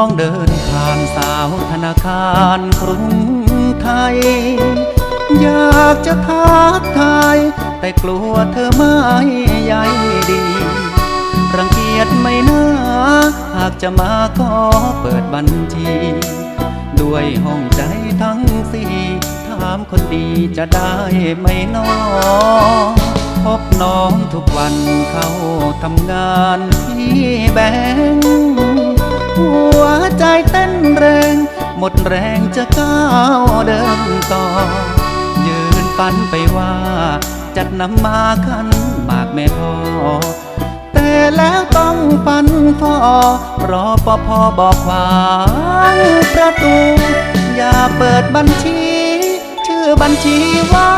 องเดินผ่านสาวธนาคารกรุงไทย อยากจะทักทาย แต่กลัวเธอไม่ใยดี รังเกียจไม่น่า หากจะมาขอเปิดบัญชี ด้วยห้องใจทั้งสี่ถามคนดีจะได้ไหมน้อพบน้องทุกวันเข้าทำงานที่แบงค์ หมดแรงจะก้าวเดินต่อ ยืนฝันไปว่า จัดนำมาขันมากแม่พ่อแต่แล้วต้องปันพอรอปภบอกขวางประตู อย่าเปิดบัญชี ชื่อบัญชีว่า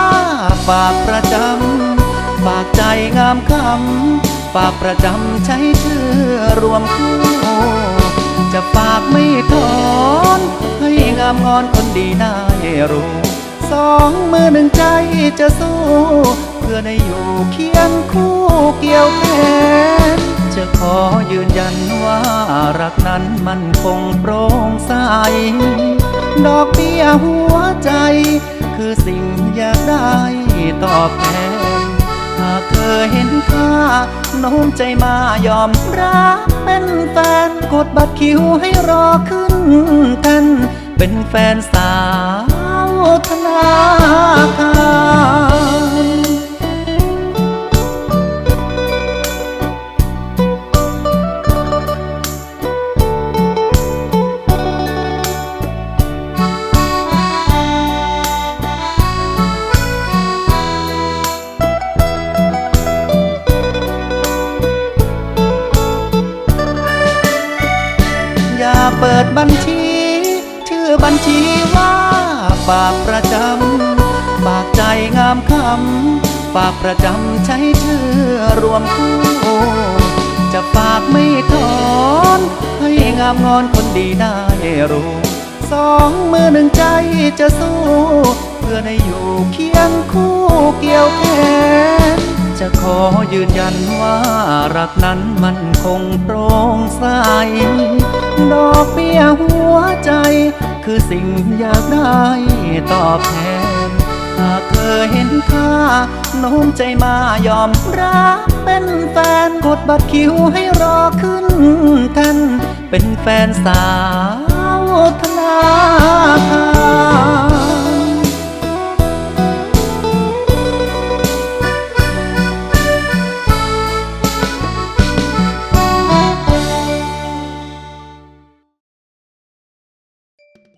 ฝากประจำฝากใจงามคำฝากประจำใช้ชื่อรวมคู่จะฝากไม่ถอนให้งามงอนคนดีได้รู้ สองมือหนึ่งใจจะสู้ เพื่อได้อยู่เคียงคู่เกี่ยวแขนจะขอยืนยันว่ารักนั้นมันคงโปร่งใส ดอกเบี้ยหัวใจ คือสิ่งอยากได้ตอบแทน หากเธอเห็นค่าโน้มใจมายอมรับเป็นแฟน กดบัตรคิวให้รอขึ้นกัน เป็นแฟนสาวธนาคารอย่าเปิดบัญชี บัญชีว่าฝากประจำฝากใจงามคำฝากประจำใช้ชื่อรวมคู่จะฝากไม่ถอนให้งามงอนคนดีได้รู้สองมือหนึ่งใจจะสู้เพื่อได้อยู่เคียงคู่เกี่ยวแขนจะขอยืนยันว่ารักนั้นมันคงโปร่งใสดอกเบี้ยหัว คือสิ่งอยากได้ตอบแทน หากเธอเห็นค่าโน้มใจมายอมรับเป็นแฟนกดบัตรคิวให้รอขึ้นทันเป็นแฟนสาวธนาคาร